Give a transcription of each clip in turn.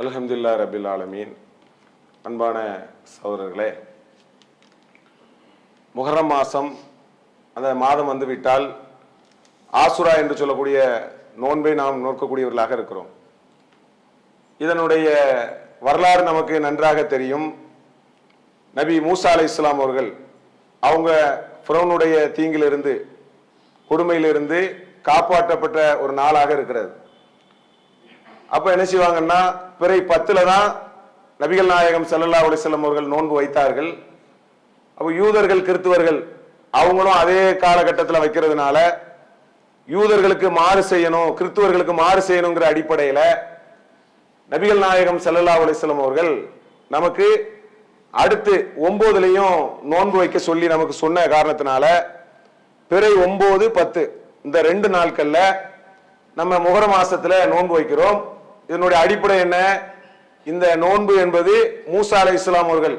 அலஹம்துல்லா ரபில் ஆலமீன். அன்பான சகோதரர்களே முகரம் மாதம் அந்த மாதம் வந்துவிட்டால் ஆசுரா என்று சொல்லக்கூடிய நோன்பை நாம் நோக்கக்கூடியவர்களாக இருக்கிறோம். இதனுடைய வரலாறு நமக்கு நன்றாக தெரியும். நபி மூசா அலை இஸ்லாம் அவர்கள் அவங்க ஃபிரௌனுடைய தீங்கிலிருந்து கொடுமையிலிருந்து காப்பாற்றப்பட்ட ஒரு நாளாக இருக்கிறது. அப்போ என்ன செய்வாங்கன்னா பிறை பத்துல தான் நபிகள் நாயகம் ஸல்லல்லாஹு அலைஹி அவர்கள் நோன்பு வைத்தார்கள். அப்போ யூதர்கள் கிறித்துவர்கள் அவங்களும் அதே காலகட்டத்தில் வைக்கிறதுனால யூதர்களுக்கு மாறு செய்யணும் கிறிஸ்துவர்களுக்கு மாறு செய்யணுங்கிற அடிப்படையில் நபிகள் நாயகம் ஸல்லல்லாஹு அலைஹி அவர்கள் நமக்கு அடுத்து ஒன்பதுலையும் நோன்பு வைக்க சொல்லி நமக்கு சொன்ன காரணத்தினால பிறை ஒம்பது பத்து இந்த ரெண்டு நாட்களில் நம்ம முகர மாசத்துல நோன்பு வைக்கிறோம். இதனுடைய அடிப்படை என்ன? இந்த நோன்பு என்பது மூசா அலை இஸ்லாம் அவர்கள்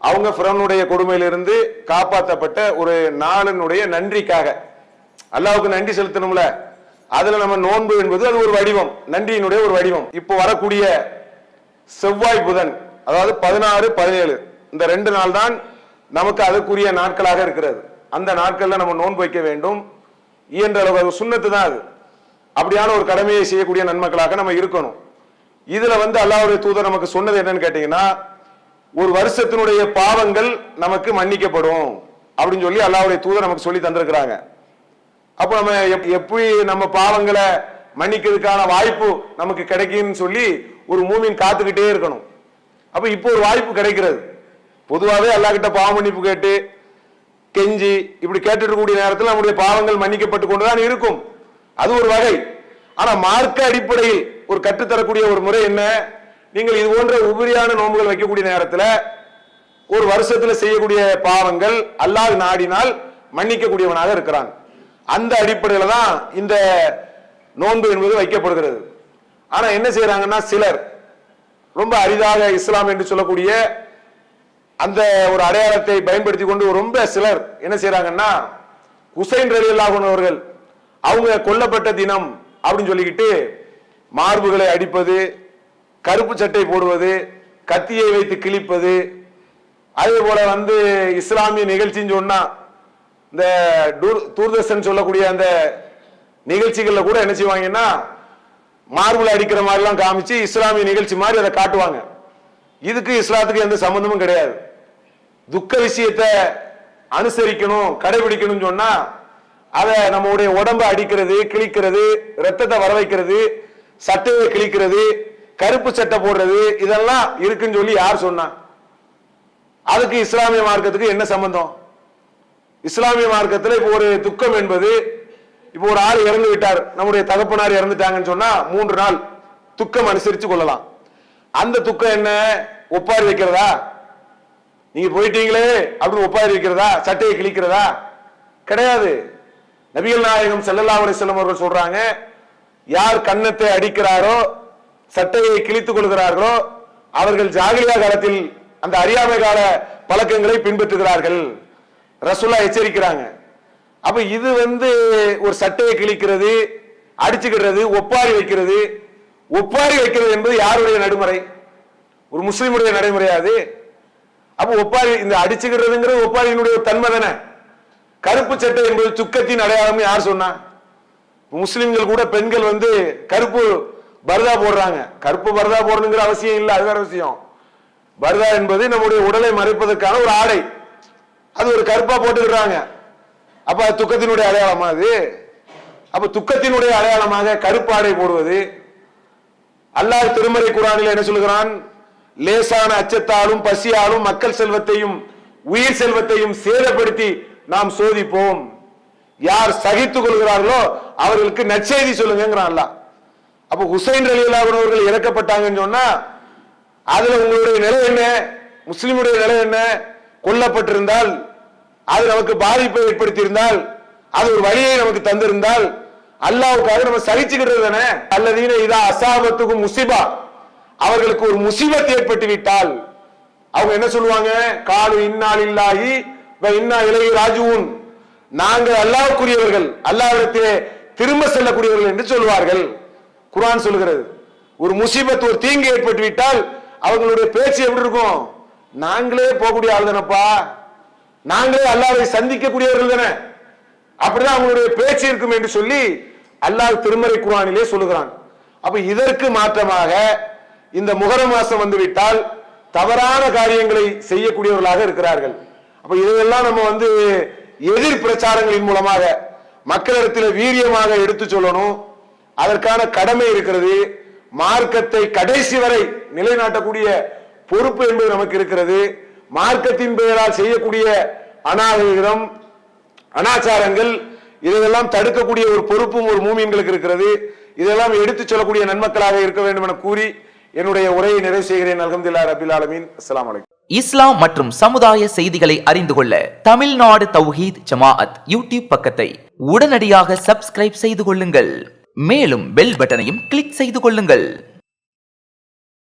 அவங்க ஃபிரௌனுடைய கொடுமையிலிருந்து காப்பாற்றப்பட்ட ஒரு நாளினுடைய நன்றிக்காக. அல்லாவுக்கு நன்றி செலுத்தணும்ல. அதுல நம்ம நோன்பு என்பது அது ஒரு வடிவம் நன்றியினுடைய ஒரு வடிவம். இப்போ வரக்கூடிய செவ்வாய் புதன் அதாவது பதினாறு பதினேழு இந்த ரெண்டு நாள் தான் நமக்கு அதுக்குரிய நாட்களாக இருக்கிறது. அந்த நாட்கள்ல நம்ம நோன்பு வைக்க வேண்டும். இயன்ற அளவு அது சுண்ணத்து தான் அது. அப்படியான ஒரு கடமையை செய்யக்கூடிய நன்மக்களாக நம்ம இருக்கணும். இதுல வந்து அல்லாவுடைய தூதர் நமக்கு சொன்னது என்னன்னு கேட்டீங்கன்னா ஒரு வருஷத்தினுடைய பாவங்கள் நமக்கு மன்னிக்கப்படும் அப்படின்னு சொல்லி அல்லாவுடைய தூதர் நமக்கு சொல்லி தந்திருக்கிறாங்க. அப்போ நம்ம எப்- எப்படி நம்ம பாவங்களை மன்னிக்கிறதுக்கான வாய்ப்பு நமக்கு கிடைக்கும்னு சொல்லி ஒரு மூமின் காத்துக்கிட்டே இருக்கணும். அப்ப இப்போ ஒரு வாய்ப்பு கிடைக்கிறது. பொதுவாகவே எல்லாக்கிட்ட பாவ மன்னிப்பு கேட்டு கெஞ்சி இப்படி கேட்டுட்டு இருக்கக்கூடிய நேரத்தில் நம்முடைய பாவங்கள் மன்னிக்கப்பட்டு கொண்டுதான் இருக்கும். அது ஒரு வகை. ஆனா மார்க்க அடிப்படையில் ஒரு கற்றுத்தரக்கூடிய ஒரு முறை என்ன? நீங்கள் இது போன்ற உபரியான நோன்புகள் வைக்கக்கூடிய நேரத்தில் ஒரு வருஷத்தில் செய்யக்கூடிய பாவங்கள் அல்லாது நாடினால் மன்னிக்கக்கூடியவனாக இருக்கிறான். அந்த அடிப்படையில் தான் இந்த நோன்பு என்பது வைக்கப்படுகிறது. ஆனால் என்ன செய்யறாங்கன்னா சிலர் ரொம்ப அரிதாக இஸ்லாம் என்று சொல்லக்கூடிய அந்த ஒரு அடையாளத்தை பயன்படுத்தி கொண்டு ரொம்ப சிலர் என்ன செய்யறாங்கன்னா குசைன் ரலி அவர்கள் அவங்க கொல்லப்பட்ட தினம் அப்படின்னு சொல்லிக்கிட்டு மார்புகளை அடிப்பது கருப்பு சட்டை போடுவது கத்தியை வைத்து கிழிப்பது அதே போல வந்து இஸ்லாமிய நிகழ்ச்சின்னு சொன்னா இந்த டூர்- தூர்தர்ஷன் சொல்லக்கூடிய அந்த நிகழ்ச்சிகள்ல கூட என்ன செய்வாங்கன்னா மார்பிள் அடிக்கிற மாதிரிலாம் காமிச்சு இஸ்லாமிய நிகழ்ச்சி மாதிரி அதை காட்டுவாங்க. இதுக்கு இஸ்லாத்துக்கு எந்த சம்பந்தமும் கிடையாது. துக்க விஷயத்தை அனுசரிக்கணும் கடைபிடிக்கணும்னு சொன்னா அதை நம்முடைய உடம்ப அடிக்கிறது கிழிக்கிறது ரத்தத்தை வர வைக்கிறது சட்டையை கிழிக்கிறது கருப்பு சட்டை போடுறது இதெல்லாம் இருக்குன்னு சொல்லி யார் சொன்னா? அதுக்கு இஸ்லாமிய மார்க்கத்துக்கு என்ன சம்பந்தம்? இஸ்லாமிய மார்க்கத்தில் இப்போ ஒரு துக்கம் என்பது இப்போ ஒரு ஆள் இறந்து விட்டார் நம்முடைய தகப்பனார் இறந்துட்டாங்கன்னு சொன்னா மூன்று நாள் துக்கம் அனுசரிச்சு கொள்ளலாம். அந்த துக்கம் என்ன? ஒப்பாரி வைக்கிறதா? நீங்க போயிட்டீங்களே அப்படின்னு ஒப்பாரி வைக்கிறதா? சட்டையை கிழிக்கிறதா? கிடையாது. நபிகள் நாயகம் செல்லல்லா அலைஹி வஸல்லம் அவர்கள் சொல்றாங்க யார் கன்னத்தை அடிக்கிறாரோ சட்டையை கிழித்துக் கொள்கிறார்களோ அவர்கள் ஜாகிரியா காலத்தில் அந்த அறியாமை கால பழக்கங்களை பின்பற்றுகிறார்கள். ரசுல்லா எச்சரிக்கிறாங்க. அப்ப இது வந்து ஒரு சட்டையை கிழிக்கிறது அடிச்சுக்கிறது ஒப்பாரி வைக்கிறது. ஒப்பாரி வைக்கிறது என்பது யாருடைய நடைமுறை? ஒரு முஸ்லீமுடைய நடைமுறையாது அப்ப ஒப்பாரி இந்த அடிச்சுக்கிறதுங்கிறது ஒப்பாரியினுடைய தன்மை தானே. கருப்பு சட்டை என்பது துக்கத்தின் அடையாளம் யார் சொன்னா? முஸ்லிம்கள் கூட பெண்கள் வந்து கருப்பு பர்தா போடுறாங்க. கருப்பு பர்தா போடணுங்கிற அவசியம் இல்லை அது வேற விஷயம். பர்தா என்பது நம்முடைய உடலை மறைப்பதற்கான ஒரு ஆடை. அது ஒரு கருப்பா போட்டுக்கிறாங்க அப்ப அது துக்கத்தினுடைய அடையாளமா அது? அப்ப துக்கத்தினுடைய அடையாளமாக கருப்பு ஆடை போடுவது. அல்லாஹ் திருமறை குரானில் என்ன சொல்கிறான் லேசான அச்சத்தாலும் பசியாலும் மக்கள் செல்வத்தையும் உயிர் செல்வத்தையும் சேதப்படுத்தி நாம் சோதிப்போம். யார் சகித்துக் கொள்கிறார்களோ அவர்களுக்கு நற்செய்தி சொல்லுங்கிறான்ல அல்லாஹ் அப்ப ஹுசைன் அலி அவர்கள் இறக்கப்பட்டாங்கன்னு சொன்னா அதுல உங்களுடைய நிலை என்ன? முஸ்லிமுடைய நிலை என்ன? கொல்லப்பட்டிருந்தால் அது நமக்கு பாதிப்பை ஏற்படுத்தியிருந்தால் அது ஒரு வழியை நமக்கு தந்திருந்தால் அல்லாவுக்காக நம்ம சகிச்சுக்கிட்டு தானே? அல்லதீன இதா அசாபத்துக்கும் முசிபா. அவர்களுக்கு ஒரு முசிபத் ஏற்பட்டு விட்டால் அவங்க என்ன சொல்லுவாங்க? காலு இன்னால் இல்லாகி இன்னா இலகி ராஜுவும் நாங்கள் அல்லாவுக்குரியவர்கள் அல்லாஹ்விடத்திலே திரும்ப செல்லக்கூடியவர்கள் என்று சொல்வார்கள். குரான் சொல்கிறது ஒரு முசீபத் ஒரு தீங்கு ஏற்பட்டு விட்டால் அவங்களுடைய பேச்சு எப்படி இருக்கும்? நாங்களே போகக்கூடிய ஆள் தானப்பா. நாங்களே அல்லாவை சந்திக்கக்கூடியவர்கள் தானே. அப்படிதான் அவங்களுடைய பேச்சு இருக்கும் என்று சொல்லி அல்லாஹ் திருமறை குரானிலே சொல்லுகிறான். அப்ப இதற்கு மாற்றமாக இந்த முகரம் மாசம் வந்துவிட்டால் தவறான காரியங்களை செய்யக்கூடியவர்களாக இருக்கிறார்கள். அப்ப இதையெல்லாம் நம்ம வந்து எதிர் பிரச்சாரங்களின் மூலமாக மக்களிடத்தில் வீரியமாக எடுத்து சொல்லணும். அதற்கான கடமை இருக்கிறது. மார்க்கத்தை கடைசி வரை நிலைநாட்டக்கூடிய பொறுப்பு என்பது நமக்கு இருக்கிறது. மார்க்கத்தின் பெயரால் செய்யக்கூடிய அநாகரிகம் அனாச்சாரங்கள் இதையெல்லாம் தடுக்கக்கூடிய ஒரு பொறுப்பும் ஒரு மூமியன்களுக்கு இருக்கிறது. இதெல்லாம் எடுத்துச் சொல்லக்கூடிய நன்மக்களாக இருக்க வேண்டும் என கூறி என்னுடைய உரையை நிறைவு செய்கிறேன். அலமதுல்லா ரபில் ஆலமீன். அஸ்லாம் இஸ்லாம் மற்றும் சமுதாய செய்திகளை அறிந்து கொள்ள தமிழ்நாடு தௌஹீத் ஜமாஅத் யூடியூப் பக்கத்தை உடனடியாக சப்ஸ்கிரைப் செய்து கொள்ளுங்கள். மேலும் பெல் பட்டனையும் கிளிக் செய்து கொள்ளுங்கள்.